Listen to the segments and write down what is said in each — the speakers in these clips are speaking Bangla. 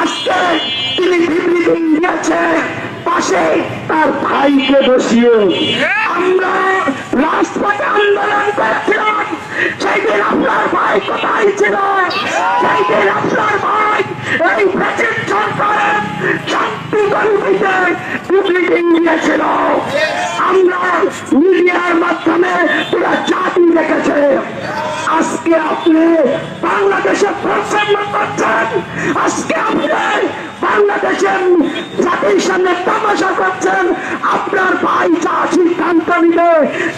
আজকে তিনি বিবৃতি দিয়েছে। পাশে তার ভাইকে বসিয়ে। আমরা রাজপথে আন্দোলন করেছিলাম। সেই দিন আপনার ভাই কোথায় ছিল? সেই দিন আপনার ভাই এই ব্রিটিশ সরকারের শান্তি কর্মীতে বিবৃতি দিয়েছিল। আমরা মিডিয়ার মাধ্যমে আপনি বাংলাদেশে প্রসন্ন করছেন? আজকে আপনি বাংলাদেশের জাতির সামনে তামাশা করছেন। আপনার ভাই যা সিদ্ধান্ত নিবে,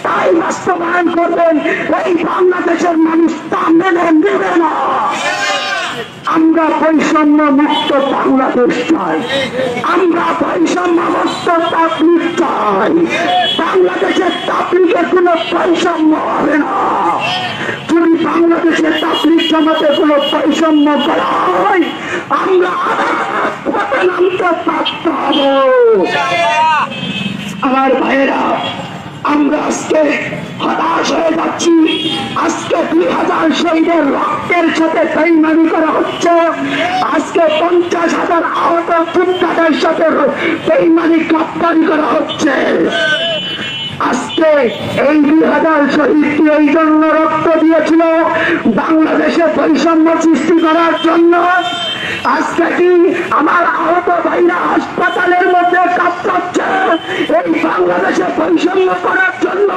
তাই বাস্তবায়ন করবেন। এই বাংলাদেশের মানুষ তা মেনে নেবে না। আমরা বৈষম্য মুক্ত বাংলাদেশ চাই। আমরা বৈষম্য মুক্ত তাবলিক চাই। বাংলাদেশের তাবলিকে কোনো বৈষম্য হবে না। যদি বাংলাদেশের তাবলিক জামাতে কোনো বৈষম্য করা হয়, আমরা নামতে বাধ্য হব। আমার ভাইয়েরা আমরা আজকে হতাশ হয়ে যাচ্ছি। আজকে দুই হাজার শহীদের রক্তের সাথে বেইমানি করা হচ্ছে। আজকে পঞ্চাশ হাজার আহত যোদ্ধাদের সাথে বেইমানি গ্রেপ্তারি করা হচ্ছে। আজকে এই দুই হাজার শহীদকে এই জন্য রক্ত দিয়েছিল? বাংলাদেশে বৈষম্য সৃষ্টি করার জন্য আজকে কি আমার আহত ভাইরা হাসপাতালের মধ্যে কাঁপছে এই বাংলাদেশে বৈষম্য করার জন্য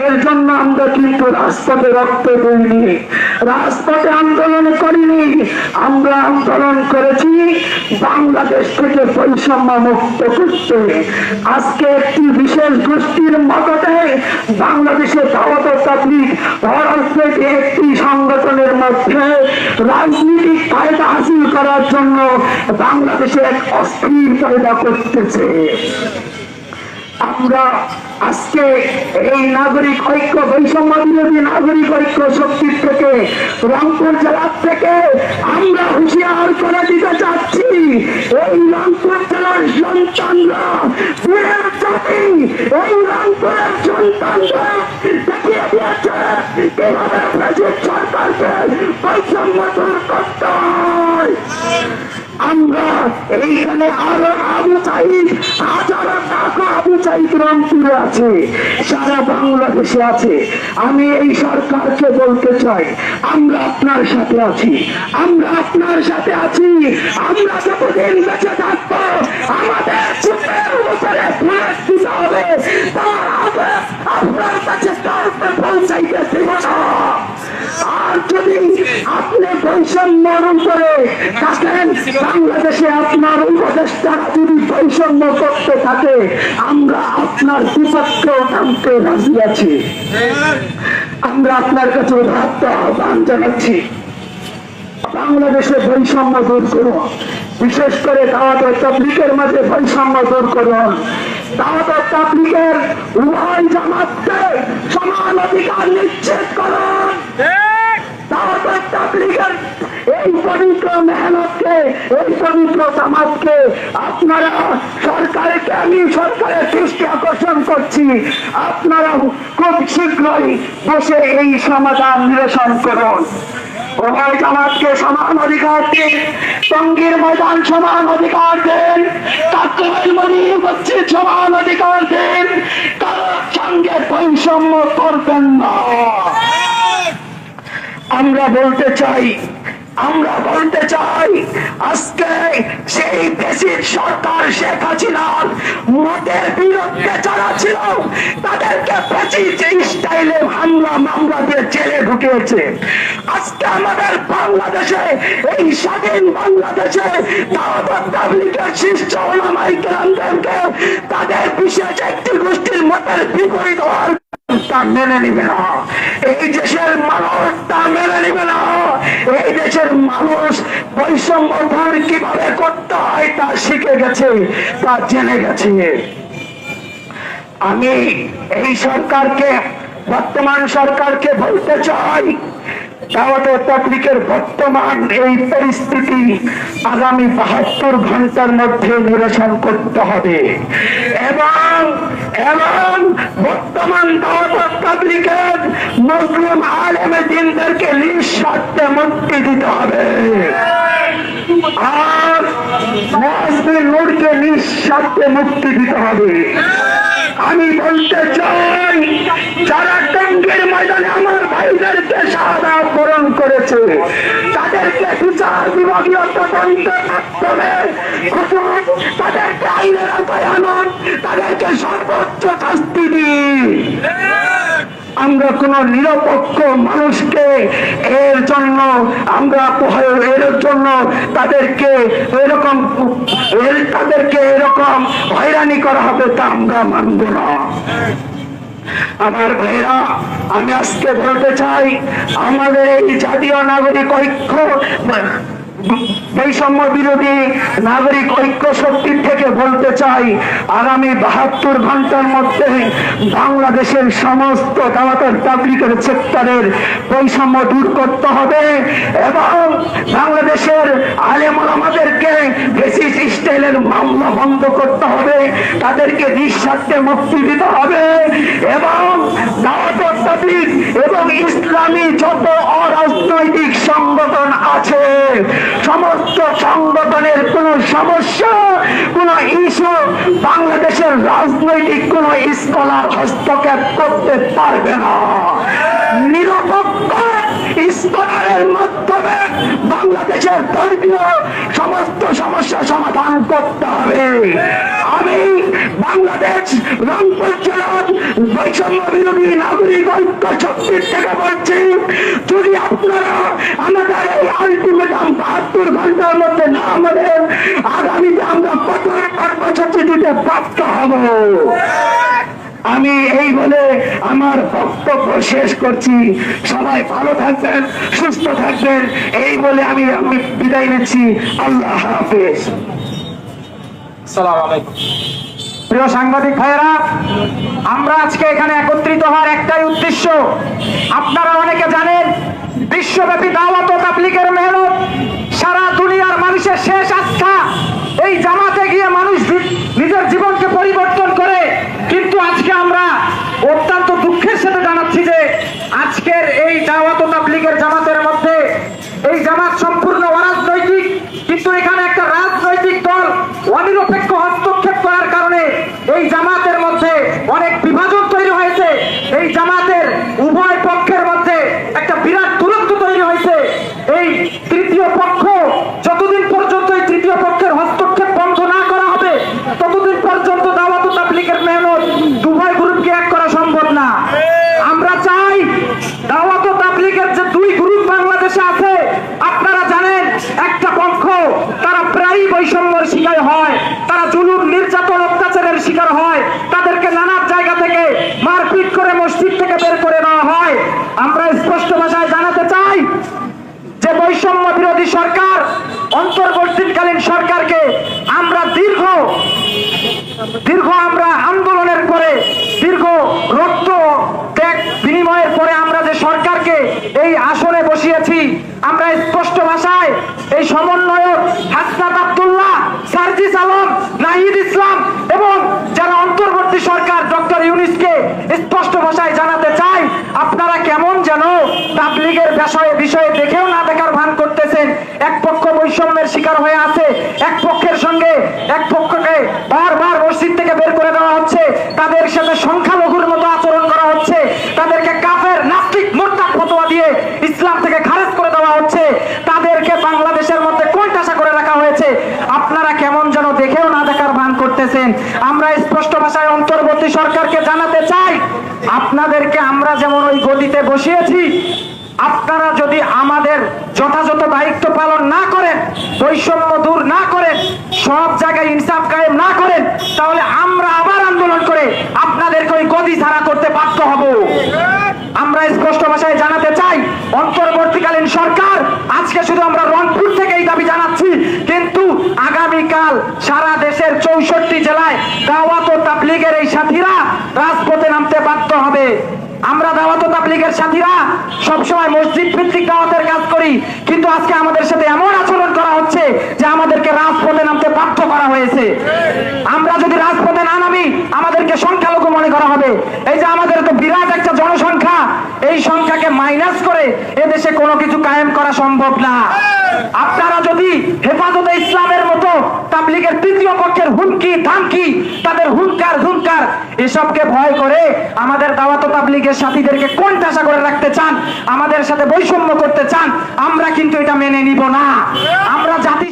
এর জন্য আমরা কিন্তু রাজপথে রক্ত দিইনি, রাজপথে আন্দোলন করিনি। আমরা আন্দোলন করেছি বাংলাদেশ থেকে বৈষম্য মুক্ত করতে। আজকে একটি বিশেষ গোষ্ঠীর মদতে বাংলাদেশের দাওয়াত তাবলিক একটি সংগঠনের মধ্যে রাজনীতিক ফায়দা হাসিল করার জন্য বাংলাদেশে এক অস্থির ফায়দা করতেছে। আমরা আজকে এই নাগরিক ঐক্য, বৈষম্য বিরোধী নাগরিক ঐক্য শক্তির থেকে, রংপুর জেলার থেকে আমরা হুঁশিয়ার করে দিতে চাচ্ছি। এই রংপুর জেলার সন্তানরা এই রংপুরের সন্তানরা সরকারকে বৈষম্য করতে হয়। আমরা এইখানে আরও চাইদ হাজারো আবু রংপুরে আছে, সারা বাংলাদেশে আছে। আমি এই সরকারকে বলতে চাই, আমরা আপনার সাথে আছি, আমরা আপনার সাথে আছি, আমরা যতদিন বেঁচে পৌঁছাইতে আর যদি আপনি থাকেন, বাংলাদেশে আপনার উপদেষ্টারা যদি বৈষম্য করতে থাকে, আমরা আপনার নামতে রাজি আছি। আমরা আপনার কাছে আহ্বান জানাচ্ছি। বাংলাদেশে বৈষম্য দূর করুন। বিশেষ করে দাওয়াত তাবলিকের মাঝে বৈষম্য দূর করুন। দাওয়াত তাবলিকের উভয় জামাতকে সমান অধিকার নিশ্চিত করুন। সমান অধিকার দিন, টঙ্গীর ময়দান সমান অধিকার দেন মনি মসজিদ সমান অধিকার দেন, কারোর সঙ্গে বৈষম্য করবেন না। আমরা বলতে চাই, আমরা বলতে চাই, আজকে সেই দেশের সরকার শেখ হাসিনার মতের বিরুদ্ধে যারা ছিল, তাদেরকে যে স্টাইলে হামলা মামলা দিয়ে জেলে ঢুকিয়েছে। আজকে আমাদের বাংলাদেশে, এই স্বাধীন বাংলাদেশে তাবলিগের শীর্ষ ওলামাই কেরামদেরকে তাদের বিশেষ একটি গোষ্ঠীর মতের বিপরীত হওয়ার মেনে নিবে না। এই দেশের মানুষ মেনে নিবে না। এই দেশের মানুষ বৈষম্য কীভাবে করতে হয় তা শিখে গেছে, তা জেনে গেছে। আমি এই সরকারকে, বর্তমান সরকারকে বলতে চাই দাওয়াত তাবলিকের বর্তমান এই পরিস্থিতি আগামী বাহাত্তর ঘণ্টার মধ্যে নিরসন করতে হবে। এবং এবং বর্তমান দাওয়াত তাবলিকের মুসলিম আলেমে দিনদেরকে নিঃস্বার্থে মুক্তি দিতে হবে। আর নাজবিন নূরকে নিঃস্বার্থে মুক্তি দিতে হবে। আমি বলতে চাই আমরা কোন নিরপেক্ষ মানুষকে এর জন্য, আমরা এর জন্য তাদেরকে এরকম তাদেরকে এরকম হয়রানি করা হবে তা আমরা মানব না। আমার ভাইরা, আমি আজকে বলতে চাই, আমাদের এই জাতীয় নাগরিক ঐক্য বৈষম্য বিরোধী নাগরিক ঐক্য শক্তির থেকে বলতে চাই, আগামী বাহাত্তর ঘণ্টার মধ্যে বাংলাদেশের সমস্ত দাওয়াতের তাবলিকের সেক্টরের বৈষম্য দূর করতে হবে এবং বাংলাদেশের আলেমুল আমাদেরকে বেসিস স্টাইলের মামলা বন্ধ করতে হবে, তাদেরকে নিঃস্বার্থে মুক্তি দিতে হবে এবং দাওয়াতের তাবলিগ এবং ইসলামী যত অরাজনৈতিক সংগঠন আছে সমস্ত সংগঠনের কোন সমস্যা, কোন ইস্যু বাংলাদেশের রাজনৈতিক কোন স্কলার হস্তক্ষেপ করতে পারবে না। নিরপেক্ষ স্কলারের মাধ্যমে বাংলাদেশের ধর্মীয় সমস্ত সমস্যা সমাধান করতে হবে। আমি বাংলাদেশ রংপুর জেলার বৈষম্য বিরোধী নাগরিক ঐক্য শক্তির থেকে বলছি, যদি আপনারা আমাদের এই আলটিমেটাম বাহাত্তর ঘণ্টার মধ্যে না আমাদের আগামীতে আমরা কঠোর কর্মসূচি দিতে প্রাপ্ত হব। আমি এই বলে আমার বক্তব্য শেষ করছি। সবাই ভালো থাকবেন, সুস্থ থাকবেন। এই বলে আমি আমি বিদায় নিচ্ছি। আল্লাহ হাফেজ। প্রিয় সাংবাদিক ভাইয়েরা, আমরা আজকে এখানে একত্রিত হওয়ার একটাই উদ্দেশ্য। আপনারা অনেকে জানেন, বিশ্বব্যাপী দাওয়াত ও তাবলিগের মেহনত। সারা দুনিয়ার মানুষের শেষ আস্থা এই জামাতে গিয়ে মানুষ নিজের জীবনকে পরিবর্তন করে। কিন্তু আজকে আমরা অত্যন্ত দুঃখের সাথে জানাচ্ছি যে আজকের এই দাওয়াত ও তাবলিগের জামাতের মধ্যে এই জামাত সম্পূর্ণ অরাজনৈতিক কিন্তু এখানে একটা রাজনৈতিক দল অনিরপেক্ষ হস্তক্ষেপ করার কারণে এই জামাতের মধ্যে অনেক বিভাজন তৈরি হয়েছে এই জামাতের উভয় পক্ষের মধ্যে একটা বিরাট দূরত্ব তৈরি হয়েছে এই তৃতীয় পক্ষ যতদিন পর্যন্ত এই তৃতীয় পক্ষের হস্তক্ষেপ বন্ধ না করা হবে ততদিন পর্যন্ত দাওয়াত ও তাবলিগের মেহনত উভয় গ্রুপকে এক করা সম্ভব না আমরা চাই দাওয়াত ও তাবলিগের যে দুই গ্রুপ বাংলাদেশে আছে আপনারা জানেন একটা পক্ষ তারা প্রায়ই বৈষম্যের শিকার হয়, তারা জুলুম নির্যাতন অত্যাচারের শিকার হয়, তাদেরকে নানা জায়গা থেকে মারপিট করে মসজিদ থেকে বের করে দেওয়া হয়। আমরা স্পষ্ট ভাষায় জানাতে চাই যে বৈষম্য বিরোধী সরকার, অন্তর্বর্তীকালীন সরকারকে আমরা দীর্ঘ দীর্ঘ আমরা আন্দোলনের পরে, দীর্ঘ রক্ত ত্যাগ বিনিময়ের পরে আমরা যে সরকারকে এই আসনে বসিয়েছি, আমরা স্পষ্ট ভাষায় এই সমন্বয়ক হাসনাত আব্দুল্লাহ সার্জিস আলম, নাহিদ ইসলাম এবং যারা অন্তর্বর্তী সরকার ডক্টর ইউনিসকে স্পষ্ট ভাষায় জানাতে চাই আপনারা কেমন যেন বিষয়ে বিষয়ে দেখেও না দেখার ভান করতেছেন। এক পক্ষ বৈষম্যের শিকার হয়ে আছে, এক পক্ষের সঙ্গে এক পক্ষকে বারবার মসজিদ থেকে বের করে দেওয়া হচ্ছে। তাদের সাথে সংখ্যালঘুর মতো আচরণ করা হচ্ছে তাদেরকে কাফের নাস্তিক মোরতাদ ফতোয়া দিয়ে ইসলাম থেকে খারেজ করে দেওয়া হচ্ছে তাদেরকে বাংলাদেশের মধ্যে কোণঠাসা করে রাখা হয়েছে আপনারা কেমন যেন দেখেও না দেখার ভান করতেছেন আমরা স্পষ্ট ভাষায় অন্তর্বর্তী সরকারকে জানাতে চাই, আপনাদেরকে আমরা যেমন ওই গদিতে বসিয়েছি, আপনারা যদি আমাদের যথাযথ দায়িত্ব পালন না করেন, বৈষম্য দূর না করেন, সব জায়গায় ইনসাফ কায়েম না করেন, তাহলে আমরা আবার আন্দোলন করে আপনাদেরকে ওই গদি ছাড়া করতে বাধ্য হব। আমরা স্পষ্ট ভাষায় জানাতে চাই, অন্তর্বর্তীকালীন সরকার, আজকে শুধু আমরা রংপুর থেকে এই দাবি জানাচ্ছি, কিন্তু আগামীকাল সারা দেশের চৌষট্টি জেলায় দাওয়াত ও তাবলিগের এই সাথীরা রাজপথে নামতে বাধ্য হবে। আমরা দাওয়াত তাবলিগের সাথীরা সবসময় মসজিদ ভিত্তিক দাওয়াতের কাজ করি। কিন্তু আজকে আমাদের সাথে এমন আচরণ করা হচ্ছে যে আমাদেরকে রাজপথে নামতে বাধ্য করা হয়েছে। আমরা যদি রাজপথে না নামি, আমাদেরকে সংখ্যালঘু মনে করা হবে। এই যে আমাদের তো বিরাট একটা জনসংখ্যা, এই সংখ্যাকে মাইনাস করে এদেশে কোনো কিছু কায়েম করা সম্ভব না। আপনারা যদি হেফাজতে ইসলামের মতো তাবলিগের তৃতীয় পক্ষের হুমকি, ধামকি, তাদের হুঙ্কার হুঙ্কার এসবকে ভয় করে আমাদের দাওয়াত তাবলিগের সাথীদেরকে কোন ঠাসা করে রাখতে চান? আমাদের সাথে বৈষম্য করতে চান? আমরা কিন্তু এটা মেনে নিব না। আমরা জাতি